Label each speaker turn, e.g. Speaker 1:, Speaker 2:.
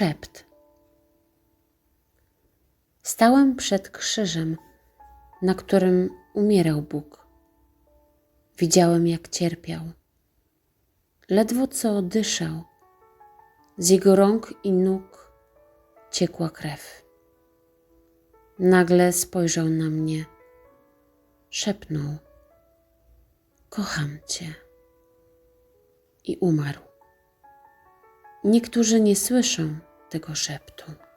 Speaker 1: Szept. Stałem przed krzyżem, na którym umierał Bóg. Widziałem, jak cierpiał. Ledwo co oddyszał. Z jego rąk i nóg ciekła krew. Nagle spojrzał na mnie, szepnął: Kocham cię. I umarł. Niektórzy nie słyszą tego szeptu.